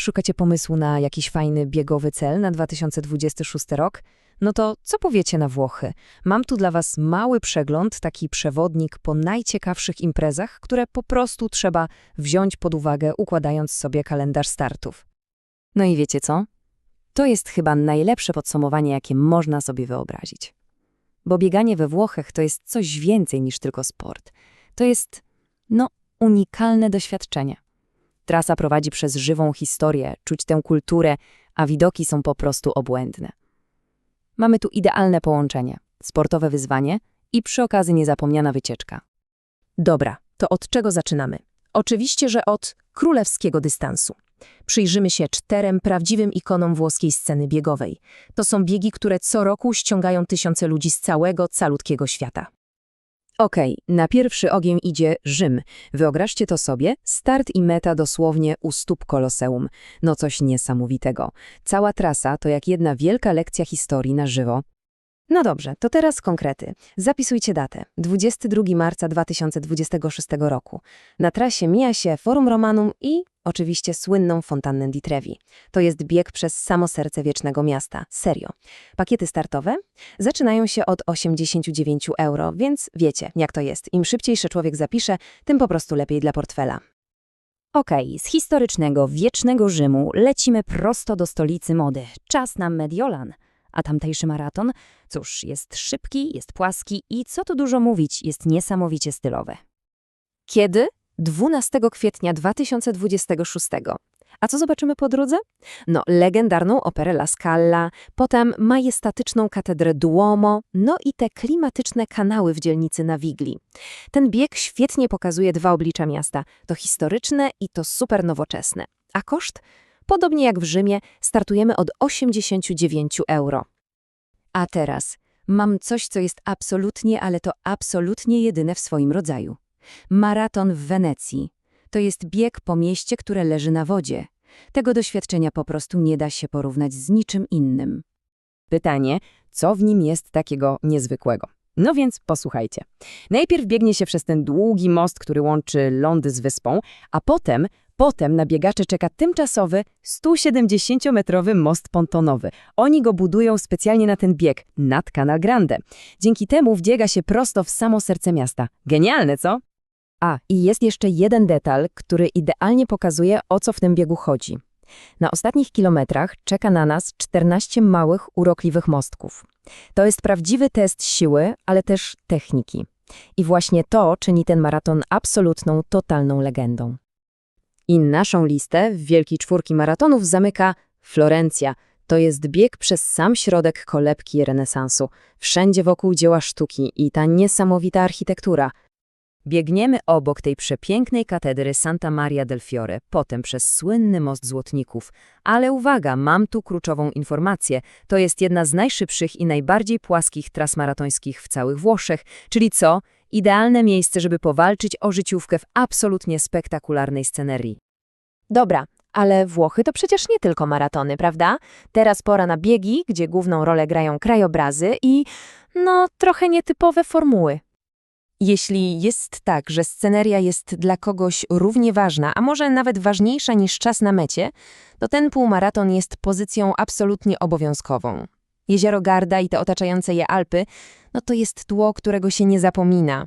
Szukacie pomysłu na jakiś fajny biegowy cel na 2026 rok? No to co powiecie na Włochy? Mam tu dla Was mały przegląd, taki przewodnik po najciekawszych imprezach, które po prostu trzeba wziąć pod uwagę, układając sobie kalendarz startów. No i wiecie co? To jest chyba najlepsze podsumowanie, jakie można sobie wyobrazić. Bo bieganie we Włochach to jest coś więcej niż tylko sport. To jest, no, unikalne doświadczenie. Trasa prowadzi przez żywą historię, czuć tę kulturę, a widoki są po prostu obłędne. Mamy tu idealne połączenie, sportowe wyzwanie i przy okazji niezapomniana wycieczka. Dobra, to od czego zaczynamy? Oczywiście, że od królewskiego dystansu. Przyjrzymy się czterem prawdziwym ikonom włoskiej sceny biegowej. To są biegi, które co roku ściągają tysiące ludzi z całego, calutkiego świata. Okej, na pierwszy ogień idzie Rzym. Wyobraźcie to sobie, start i meta dosłownie u stóp koloseum. No coś niesamowitego. Cała trasa to jak jedna wielka lekcja historii na żywo. No dobrze, to teraz konkrety. Zapisujcie datę. 22 marca 2026 roku. Na trasie mija się Forum Romanum i oczywiście słynną fontannę di Trevi. To jest bieg przez samo serce wiecznego miasta. Serio. Pakiety startowe zaczynają się od 89 euro, więc wiecie, jak to jest. Im szybciejszy człowiek zapisze, tym po prostu lepiej dla portfela. Okej, z historycznego, wiecznego Rzymu lecimy prosto do stolicy mody. Czas na Mediolan. A tamtejszy maraton? Cóż, jest szybki, jest płaski i co tu dużo mówić, jest niesamowicie stylowy. Kiedy? 12 kwietnia 2026. A co zobaczymy po drodze? No, legendarną operę La Scala, potem majestatyczną katedrę Duomo, no i te klimatyczne kanały w dzielnicy Navigli. Ten bieg świetnie pokazuje dwa oblicza miasta, to historyczne i to super nowoczesne. A koszt? Podobnie jak w Rzymie, startujemy od 89 euro. A teraz mam coś, co jest absolutnie, ale to absolutnie jedyne w swoim rodzaju. Maraton w Wenecji. To jest bieg po mieście, które leży na wodzie. Tego doświadczenia po prostu nie da się porównać z niczym innym. Pytanie, co w nim jest takiego niezwykłego? No więc posłuchajcie. Najpierw biegnie się przez ten długi most, który łączy lądy z wyspą, a potem, potem na biegacze czeka tymczasowy 170-metrowy most pontonowy. Oni go budują specjalnie na ten bieg, nad Canal Grande. Dzięki temu wdziega się prosto w samo serce miasta. Genialne, co? A, i jest jeszcze jeden detal, który idealnie pokazuje, o co w tym biegu chodzi. Na ostatnich kilometrach czeka na nas 14 małych, urokliwych mostków. To jest prawdziwy test siły, ale też techniki. I właśnie to czyni ten maraton absolutną, totalną legendą. I naszą listę w wielkiej czwórki maratonów zamyka Florencja. To jest bieg przez sam środek kolebki renesansu. Wszędzie wokół dzieła sztuki i ta niesamowita architektura. Biegniemy obok tej przepięknej katedry Santa Maria del Fiore, potem przez słynny most Złotników. Ale uwaga, mam tu kluczową informację. To jest jedna z najszybszych i najbardziej płaskich tras maratońskich w całych Włoszech. Czyli co? Idealne miejsce, żeby powalczyć o życiówkę w absolutnie spektakularnej scenerii. Dobra, ale Włochy to przecież nie tylko maratony, prawda? Teraz pora na biegi, gdzie główną rolę grają krajobrazy i, no, trochę nietypowe formuły. Jeśli jest tak, że sceneria jest dla kogoś równie ważna, a może nawet ważniejsza niż czas na mecie, to ten półmaraton jest pozycją absolutnie obowiązkową. Jezioro Garda i te otaczające je Alpy, no to jest tło, którego się nie zapomina.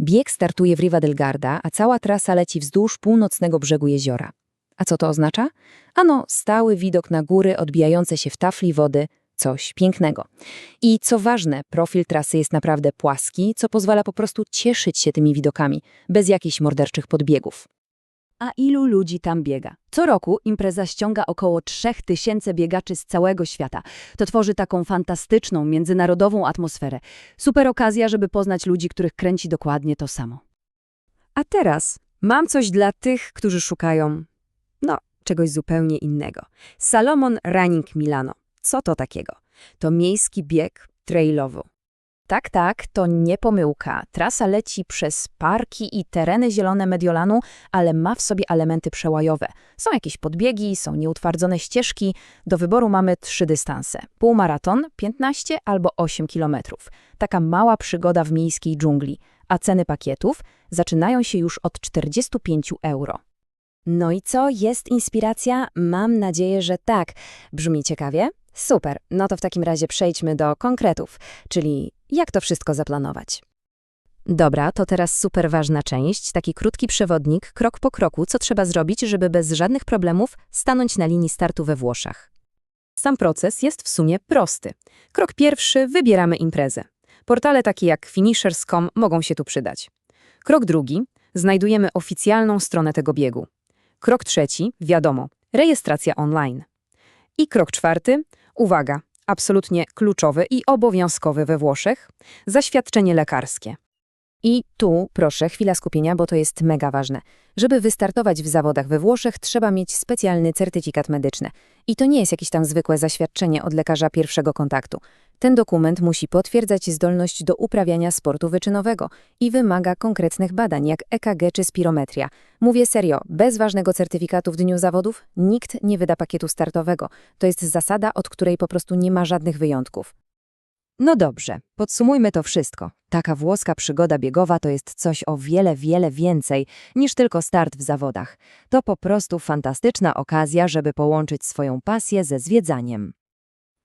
Bieg startuje w Riva del Garda, a cała trasa leci wzdłuż północnego brzegu jeziora. A co to oznacza? Ano, stały widok na góry odbijające się w tafli wody, coś pięknego. I co ważne, profil trasy jest naprawdę płaski, co pozwala po prostu cieszyć się tymi widokami, bez jakichś morderczych podbiegów. A ilu ludzi tam biega? Co roku impreza ściąga około 3000 biegaczy z całego świata. To tworzy taką fantastyczną, międzynarodową atmosferę. Super okazja, żeby poznać ludzi, których kręci dokładnie to samo. A teraz mam coś dla tych, którzy szukają, no, czegoś zupełnie innego. Salomon Running Milano. Co to takiego? To miejski bieg trailowy. Tak, tak, to nie pomyłka. Trasa leci przez parki i tereny zielone Mediolanu, ale ma w sobie elementy przełajowe. Są jakieś podbiegi, są nieutwardzone ścieżki. Do wyboru mamy trzy dystanse. Półmaraton, 15 albo 8 kilometrów. Taka mała przygoda w miejskiej dżungli. A ceny pakietów zaczynają się już od 45 euro. No i co, jest inspiracja? Mam nadzieję, że tak. Brzmi ciekawie? Super, no to w takim razie przejdźmy do konkretów, czyli jak to wszystko zaplanować. Dobra, to teraz super ważna część, taki krótki przewodnik, krok po kroku, co trzeba zrobić, żeby bez żadnych problemów stanąć na linii startu we Włoszech. Sam proces jest w sumie prosty. Krok pierwszy, wybieramy imprezę. Portale takie jak finishers.com mogą się tu przydać. Krok drugi, znajdujemy oficjalną stronę tego biegu. Krok trzeci, wiadomo, rejestracja online. I krok czwarty, uwaga, absolutnie kluczowy i obowiązkowy we Włoszech, zaświadczenie lekarskie. I tu, proszę, chwila skupienia, bo to jest mega ważne. Żeby wystartować w zawodach we Włoszech, trzeba mieć specjalny certyfikat medyczny. I to nie jest jakieś tam zwykłe zaświadczenie od lekarza pierwszego kontaktu. Ten dokument musi potwierdzać zdolność do uprawiania sportu wyczynowego i wymaga konkretnych badań, jak EKG czy spirometria. Mówię serio, bez ważnego certyfikatu w dniu zawodów nikt nie wyda pakietu startowego. To jest zasada, od której po prostu nie ma żadnych wyjątków. No dobrze, podsumujmy to wszystko. Taka włoska przygoda biegowa to jest coś o wiele, wiele więcej niż tylko start w zawodach. To po prostu fantastyczna okazja, żeby połączyć swoją pasję ze zwiedzaniem.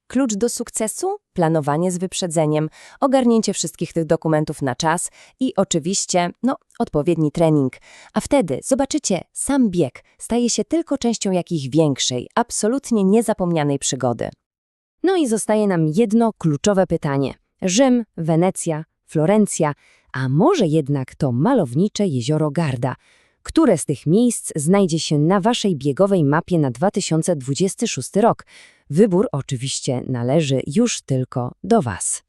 Klucz do sukcesu? Planowanie z wyprzedzeniem, ogarnięcie wszystkich tych dokumentów na czas i oczywiście, no, odpowiedni trening. A wtedy, zobaczycie, sam bieg staje się tylko częścią jakiejś większej, absolutnie niezapomnianej przygody. No i zostaje nam jedno kluczowe pytanie. Rzym, Wenecja, Florencja, a może jednak to malownicze jezioro Garda? Które z tych miejsc znajdzie się na waszej biegowej mapie na 2026 rok? Wybór oczywiście należy już tylko do was.